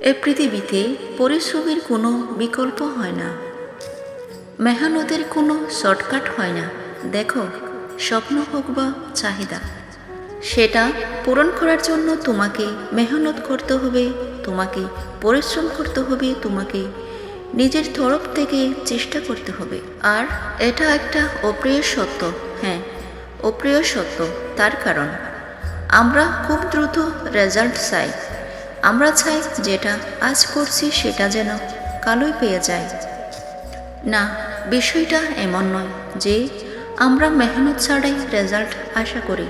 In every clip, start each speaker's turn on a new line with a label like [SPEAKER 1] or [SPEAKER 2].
[SPEAKER 1] এ পৃথিবীতে পরিশ্রমের কোনো বিকল্প হয় না। মেহনতের কোনো শর্টকাট হয় না। দেখো, স্বপ্ন হোক বা চাহিদা, সেটা পূরণ করার জন্য তোমাকে মেহনত করতে হবে, তোমাকে পরিশ্রম করতে হবে, তোমাকে নিজের তরফ থেকে চেষ্টা করতে হবে। আর এটা একটা অপ্রিয় সত্য হ্যাঁ অপ্রিয় সত্য, তার কারণ, আমরা খুব দ্রুত রেজাল্ট চাই। আমরা চাই যেটা আজ করছি সেটা যেন কালোই পেয়ে যায়। না, বিষয়টা এমন নয় যে আমরা মেহনত ছাড়াই রেজাল্ট আশা করি।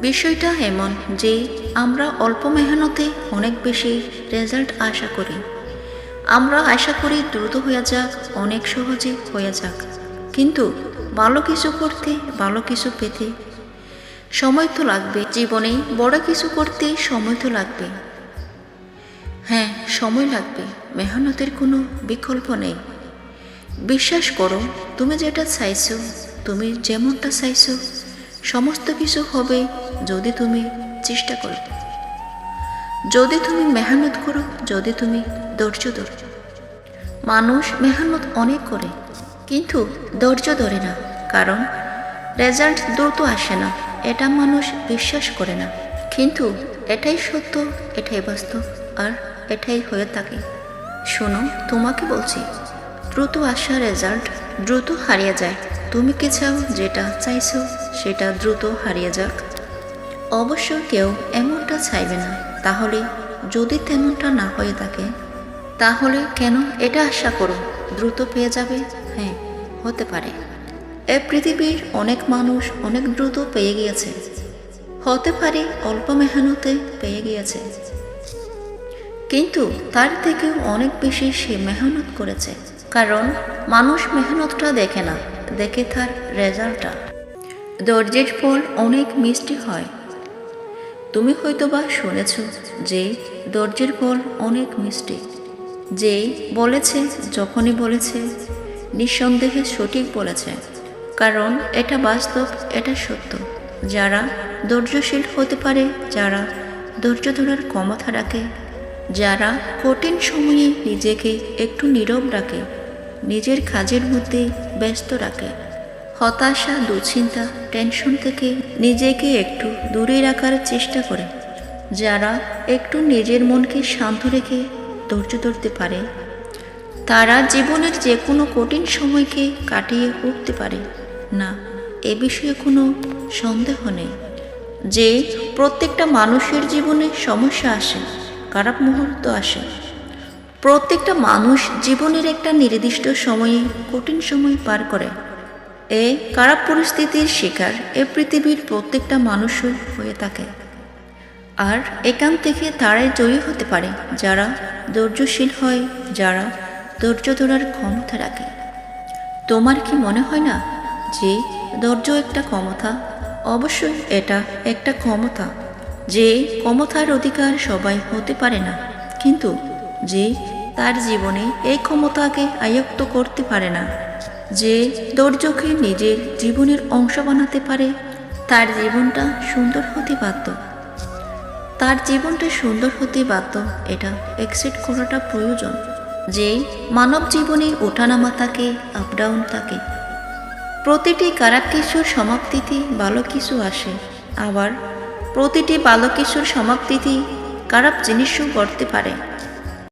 [SPEAKER 1] বিষয়টা এমন যে আমরা অল্প মেহনতে অনেক বেশি রেজাল্ট আশা করি। আমরা আশা করি দ্রুত হয়ে যাক, অনেক সহজে হয়ে যাক। কিন্তু ভালো কিছু করতে, ভালো কিছু পেতে সময় তো লাগবে। জীবনে বড় কিছু করতে সময় তো লাগবে। হ্যাঁ। সময় লাগবে, মেহনতের কোনো বিকল্প নেই। বিশ্বাস করো, তুমি যেটা চাইছো, তুমি যেমনটা চাইছো, সমস্ত কিছু হবে যদি তুমি চেষ্টা করো। যদি তুমি মেহনত করো, যদি তুমি ধৈর্য ধরো। মানুষ মেহনত অনেক করে, কিন্তু ধৈর্য ধরে না, কারণ রেজাল্ট দ্রুত আসে না, এটা মানুষ বিশ্বাস করে না। কিন্তু এটাই সত্য, এটাই বাস্তব, আর এটাই হয়ে থাকে। শোনো, তোমাকে বলছি, দ্রুত আসা রেজাল্ট দ্রুত হারিয়ে যায়। তুমি কি চাও যেটা চাইছো সেটা দ্রুত হারিয়ে যাক? অবশ্য কেউ এমনটা চাইবে না। তাহলে যদি তেমনটা না হয়ে থাকে, তাহলে কেন এটা আশা করো? দ্রুত পেয়ে যাবে? হ্যাঁ হতে পারে। এ পৃথিবীর অনেক মানুষ অনেক দ্রুত পেয়ে গিয়েছে। হতে পারে অল্প মেহনতে পেয়ে গিয়েছে। কিন্তু তার থেকেও অনেক বেশি সে মেহনত করেছে। কারণ মানুষ মেহনতটা দেখে না, দেখে তার রেজাল্টটা। ধৈর্যের ফল অনেক মিষ্টি হয়। তুমি হয়তোবা শুনেছ যে ধৈর্যের ফল অনেক মিষ্টি। যে বলেছে, যখনই বলেছে, নিঃসন্দেহে সঠিক বলেছে। কারণ এটা বাস্তব, এটা সত্য। যারা ধৈর্যশীল হতে পারে, যারা ধৈর্য ধরার ক্ষমতা রাখে যারা কঠিন সময়ে নিজেকে একটু নীরব রাখে, নিজের কাজের মধ্যে ব্যস্ত রাখে। হতাশা, দুশ্চিন্তা টেনশন থেকে নিজেকে একটু দূরে রাখার চেষ্টা করে। যারা একটু নিজের মনকে শান্ত রেখে ধৈর্য ধরতে পারে, তারা জীবনের যে কোনো কঠিন সময়কে কাটিয়ে উঠতে পারে। না, এ বিষয়ে কোনো সন্দেহ নেই যে প্রত্যেকটা মানুষের জীবনে সমস্যা আসে। খারাপ মুহূর্ত আসে। প্রত্যেকটা মানুষ জীবনের একটা নির্দিষ্ট সময়ে, কঠিন সময় পার করে। এ খারাপ পরিস্থিতির শিকার এ পৃথিবীর প্রত্যেকটা মানুষই হয়ে থাকে। আর এখান থেকে তারাই জয়ী হতে পারে যারা ধৈর্যশীল হয়, যারা ধৈর্য ধরার ক্ষমতা রাখে। তোমার কি মনে হয় না যে ধৈর্য একটা ক্ষমতা? অবশ্যই এটা একটা ক্ষমতা। যে ক্ষমতার অধিকার সবাই হতে পারে না, কিন্তু যে তার জীবনে এই ক্ষমতাকে আয়ত্ত করতে পারে না, যে ধৈর্যকে নিজের জীবনের অংশ বানাতে পারে, তার জীবনটা সুন্দর হতে বাধ্য। তার জীবনটা সুন্দর হতে বাধ্য, এটা অ্যাকসেপ্ট করাটা প্রয়োজন। যে মানব জীবনে ওঠানামা থাকে আপডাউন থাকে। প্রতিটি খারাপ কিছুর সমাপ্তিতে ভালো কিছু আসে, আবার প্রতিটি বালকিশোর সমাপ্তিতেই সমাপ্তিতে খারাপ জিনিসও করতে পারে।